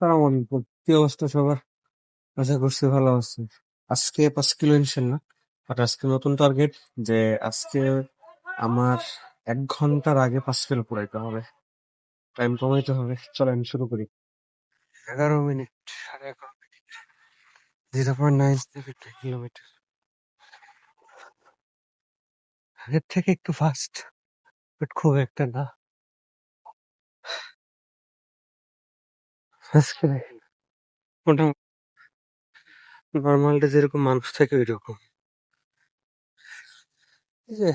আলাইকুম। কি অবস্থা সবার? আশা করছি ভালো আছে। আজকে পাঁচ কিলো ইনশাল্লাহ। বাট আজকে নতুন টার্গেট যে আজকে আমার এক ঘণ্টার আগে পাঁচ কিলো পুরাইতে হবে। টাইম কমাইতে হবে। চলেন শুরু করি। এগারো মিনিট সাড়ে এগারো minute. Zero point nine kilometre. আগের থেকে একটু ফাস্ট বাট খুব একটা না। আজকে মোটামুটি নর্মাল ডে যেরকম মানুষ থাকে ওই রকম যে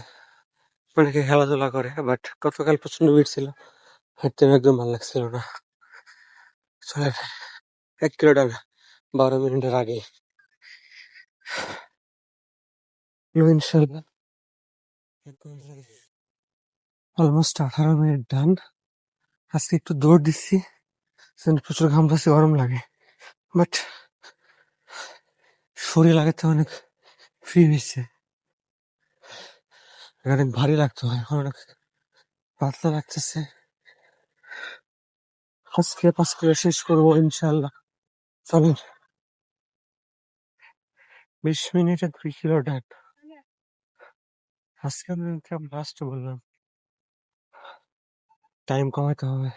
অনেকে খেলাধুলা করে, বাট গতকাল প্রচণ্ড ভিড় ছিল। হাঁটতে একদম ভালো লাগছিল না। চলে এক কিলোমিটার বারো মিনিটের আগে। অলমোস্ট আঠারো মিনিট ডান আজকে একটু দৌড় দিচ্ছি। প্রচুর ঘাম পাচ্ছি গরম লাগে। বাট শরীর লাগাতে অনেক ফ্রি হয়েছে। অনেক ভারী লাগতো, এখন অনেক পাতলা লাগতেছে। আজকে পাঁচ কিলো শেষ করব ইনশাল্লাহ চলেন বিশ মিনিটে দুই কিলো ডান আজকে আমি লাস্ট বললাম। টাইম কমাতে হবে।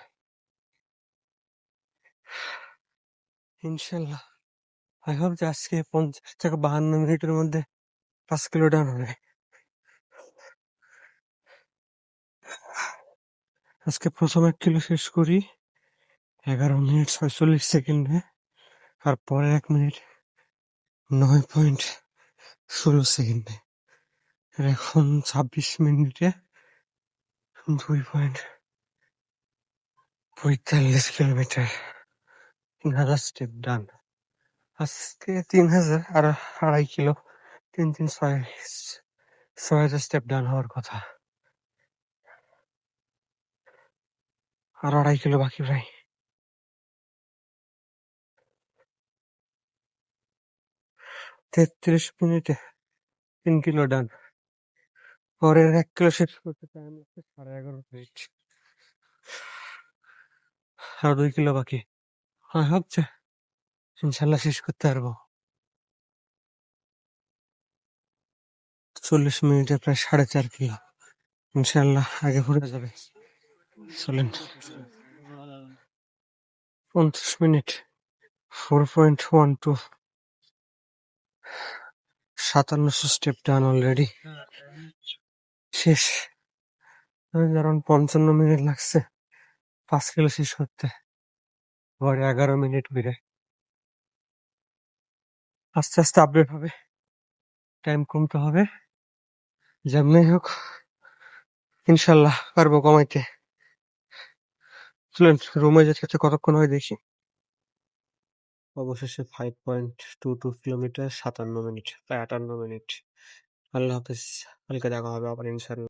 ইনশাল্লাহ। আই হোপ যে আজকে পঞ্চাশ থেকে বাহান্ন মিনিটের মধ্যে পাঁচ কিলো ডান হবে। আজকে প্রথম এক কিলো শেষ করি। এগারো মিনিট ছয়চল্লিশ সেকেন্ডে, আর পরে এক মিনিট নয় পয়েন্ট ষোলো সেকেন্ডে। এখন ছাব্বিশ মিনিটে দুই পয়েন্ট পঁয়তাল্লিশ কিলোমিটার। হাজার স্টেপ ডান আজকে তিন হাজার আর আড়াই কিলো, তিন তিন, ছয় ছয় হাজার স্টেপ ডান হওয়ার কথা। আর আড়াই কিলো বাকি প্রায়। তেত্রিশ মিনিটে তিন কিলো ডান পরের এক কিলো শেষ করতে টাইম লাগছে সাড়ে এগারো মিনিট আর দুই কিলো বাকি। হয়, হচ্ছে। ইনশাল্লাহ শেষ করতে পারব। চল্লিশ মিনিটে প্রায় সাড়ে চার কিলো। ইনশাল্লাহ আগে ঘুরে যাবে। চলেন। পঞ্চাশ minute. Four point one two. সাতান্নশো step done already. শেষ। কারণ পঞ্চান্ন মিনিট লাগছে। পাঁচ কিলো শেষ করতে। পরে এগারো মিনিট বেড়ে আস্তে আস্তে আপডেট হবে। টাইম কমতে হবে। যেমনি হোক, ইনশাল্লাহ পারব কমাইতে। চলেন রুমে যেতে কতক্ষণ হয় দেখি। অবশেষে five point two two kilometre সাতান্ন মিনিট, প্রায় আটান্ন মিনিট। আল্লাহ হাফিজ, কালকে দেখা হবে আবার ইনশাল্লাহ।